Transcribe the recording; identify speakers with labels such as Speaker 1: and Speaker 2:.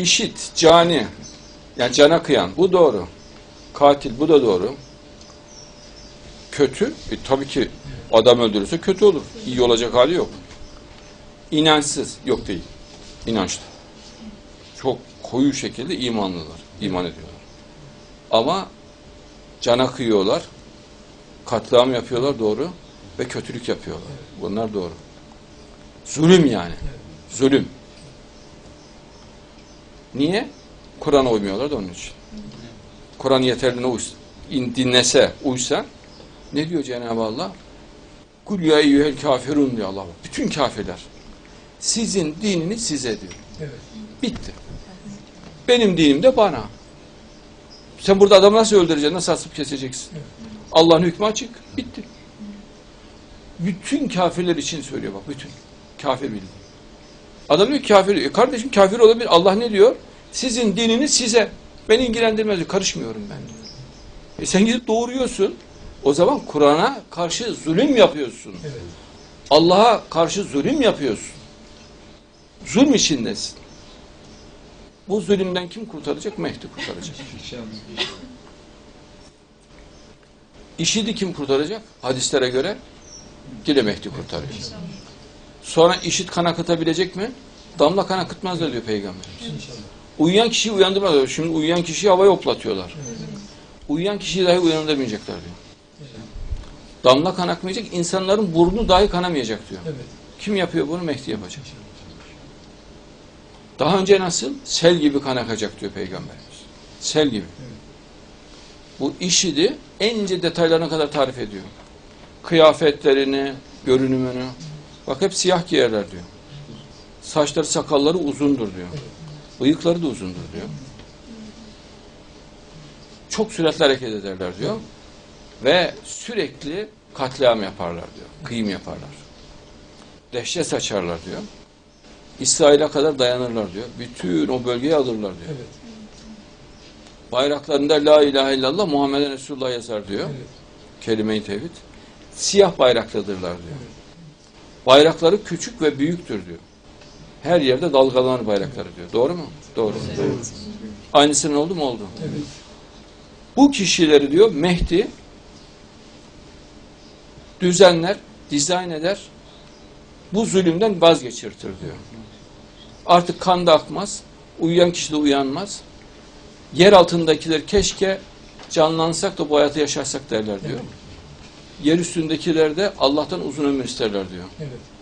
Speaker 1: işit, cani, yani cana kıyan, bu doğru. Katil, bu da doğru. Kötü, e, tabii ki adam öldürürse kötü olur. İyi olacak hali yok. İnançsız, yok değil. İnançlı. Çok koyu şekilde imanlılar, iman ediyorlar. Ama cana kıyıyorlar, katliam yapıyorlar doğru ve kötülük yapıyorlar. Bunlar doğru. Zulüm yani. Zulüm. Niye? Kur'an'a uymuyorlar da onun için. Kur'an yeterli uysa, in- dinlese, uysa ne diyor Cenab-ı Allah? Kul ya eyyühel kafirun diyor Allah. Bütün kafirler. Sizin dininiz size diyor.
Speaker 2: Evet.
Speaker 1: Bitti. Benim dinim de bana. Sen burada adamı nasıl öldüreceksin, nasıl asıp keseceksin? Allah'ın hükmü açık. Bitti. Bütün kafirler için söylüyor bak bütün. Kafir bildiğin. Adam diyor kafir. E kardeşim kafir olabilir. Allah ne diyor? Sizin dininiz size. Beni ilgilendirmez diyor. Karışmıyorum ben diyor. E sen gidip doğuruyorsun. O zaman Kur'an'a karşı zulüm yapıyorsun.
Speaker 2: Evet.
Speaker 1: Allah'a karşı zulüm yapıyorsun. Zulm içindesin. Bu zulümden kim kurtaracak? Mehdi kurtaracak. İşidi kim kurtaracak? Hadislere göre yine Mehdi kurtarıyor. Sonra işit kan akıtabilecek mi? Damla kan akıtmazlar diyor Peygamberimiz.
Speaker 2: İnşallah.
Speaker 1: Uyuyan kişiyi uyandırmaz. Şimdi uyuyan kişiyi havaya hoplatıyorlar.
Speaker 2: Evet.
Speaker 1: Uyuyan kişiyi dahi uyandıramayacaklar diyor. Damla kan akmayacak, insanların burnu dahi kanamayacak diyor.
Speaker 2: Evet.
Speaker 1: Kim yapıyor bunu? Mehdi yapacak. Daha önce nasıl? Sel gibi kan akacak diyor Peygamberimiz. Sel gibi.
Speaker 2: Evet.
Speaker 1: Bu işidi en ince detaylarına kadar tarif ediyor. Kıyafetlerini, görünümünü. Bak hep siyah giyerler diyor. Saçları sakalları uzundur diyor. Bıyıkları da uzundur diyor. Çok süratli hareket ederler diyor. Ve sürekli katliam yaparlar diyor. Kıyım yaparlar. Dehşet saçarlar diyor. İsrail'e kadar dayanırlar diyor. Bütün o bölgeyi alırlar diyor.
Speaker 2: Evet.
Speaker 1: Bayraklarında La ilahe illallah Muhammeden Resulullah yazar diyor.
Speaker 2: Evet.
Speaker 1: Kelime-i tevhid. Siyah bayraktadırlar diyor.
Speaker 2: Evet.
Speaker 1: Bayrakları küçük ve büyüktür diyor. Her yerde dalgalanır bayrakları diyor. Doğru mu? Doğru. Aynısının oldu mu? Oldu.
Speaker 2: Evet.
Speaker 1: Bu kişileri diyor Mehdi düzenler, dizayn eder, bu zulümden vazgeçirtir diyor. Artık kan da akmaz, uyuyan kişi de uyanmaz. Yer altındakiler keşke canlansak da bu hayatı yaşarsak derler diyor. Yer üstündekiler de Allah'tan uzun ömür isterler diyor.
Speaker 2: Evet.